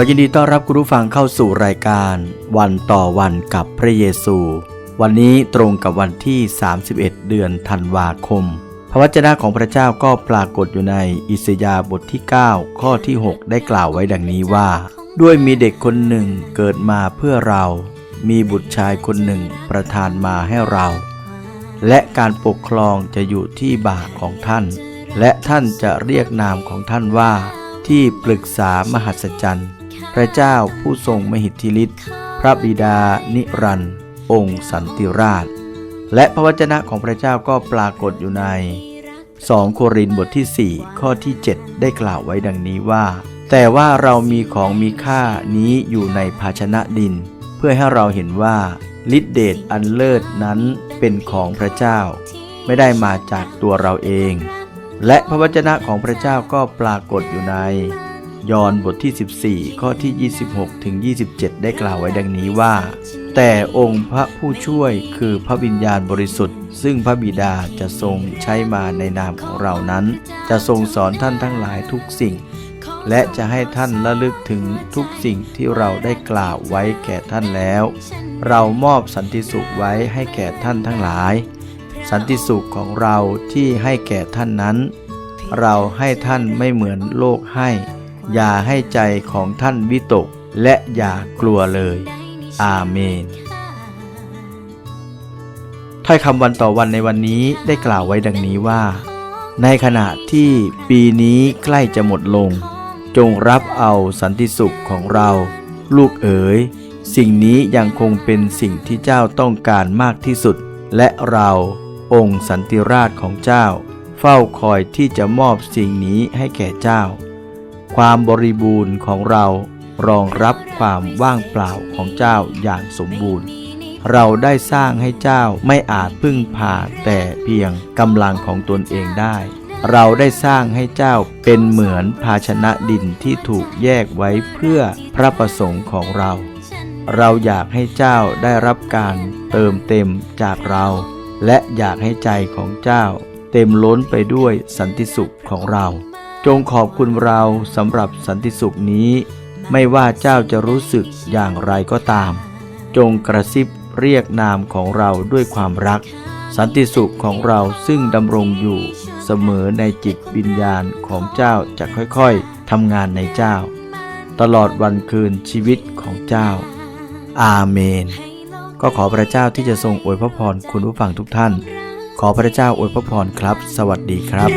อยินดีต้อนรับคุณผู้ฟังเข้าสู่รายการ วันต่อวันกับพระเยซู วันนี้ตรงกับวันที่ 31 เดือนธันวาคม พระวจนะของพระเจ้าก็ปรากฏอยู่ในอิสยาห์บทที่ 9 ข้อที่ 6 ได้กล่าวไว้ดังนี้ว่า ด้วยมีเด็กคนหนึ่งเกิดมาเพื่อเรา มีบุตรชายคนหนึ่งประทานมาให้เรา และการปกครองจะอยู่ที่บ่าของท่าน และท่านจะเรียกนามของท่านว่า ที่ปรึกษามหัศจรรย์ พระเจ้าผู้ทรงมหิทธิฤทธิ์พระบิดานิรันดร์องค์สันติราช และพระวจนะของพระเจ้าก็ปรากฏอยู่ใน 2 โครินธ์บทที่ 4 ข้อที่ 7 ได้กล่าวไว้ดังนี้ว่า แต่ว่าเรามีของมีค่านี้อยู่ในภาชนะดิน เพื่อให้เราเห็นว่าฤทธิเดชอันเลิศนั้นเป็นของพระเจ้า ไม่ได้มาจากตัวเราเอง และพระวจนะของพระเจ้าก็ปรากฏอยู่ใน ยอห์นบทที่ 14 ข้อที่ 26 ถึง 27 ได้กล่าวไว้ดังนี้ว่า แต่องค์พระผู้ช่วยคือพระวิญญาณบริสุทธิ์ ซึ่งพระบิดาจะทรงใช้มาในนามของเรานั้น จะทรงสอนท่านทั้งหลายทุกสิ่ง และจะให้ท่านระลึกถึงทุกสิ่งที่เราได้กล่าวไว้แก่ท่านแล้ว เรามอบสันติสุขไว้ให้แก่ท่านทั้งหลาย สันติสุขของเราที่ให้แก่ท่านนั้น เราให้ท่านไม่เหมือนโลกให้ อย่าให้ใจของท่านวิตก และอย่ากลัวเลย อาเมนถ้อยคำวันต่อวันในวันนี้ได้กล่าวไว้ดังนี้ว่า ในขณะที่ปีนี้ใกล้จะหมดลง จงรับเอาสันติสุขของเรา ลูกเอ๋ย สิ่งนี้ยังคงเป็นสิ่งที่เจ้าต้องการมากที่สุด และเราองค์สันติราชของเจ้า เฝ้าคอยที่จะมอบสิ่งนี้ให้แก่เจ้า ความบริบูรณ์ของเรารองรับความว่างเปล่าของเจ้าอย่างสมบูรณ์ เราได้สร้างให้เจ้าไม่อาจพึ่งพาแต่เพียงกำลังของตนเองได้ เราได้สร้างให้เจ้าเป็นเหมือนภาชนะดินที่ถูกแยกไว้เพื่อพระประสงค์ของเรา เราอยากให้เจ้าได้รับการเติมเต็มจากเรา และอยากให้ใจของเจ้า เต็มล้นไปด้วยสันติสุขของเรา จงขอบคุณเราสำหรับสันติสุขนี้ ไม่ว่าเจ้าจะรู้สึกอย่างไรก็ตาม จงกระซิบเรียกนามของเราด้วยความรัก สันติสุขของเราซึ่งดำรงอยู่เสมอในจิตวิญญาณของเจ้าจะค่อยๆทำงานในเจ้า ตลอดวันคืนชีวิตของเจ้า อาเมน ก็ขอพระเจ้าที่จะทรงอวยพระพรคุณผู้ฟังทุกท่าน ขอพระเจ้าอวยพระพรครับ สวัสดีครับ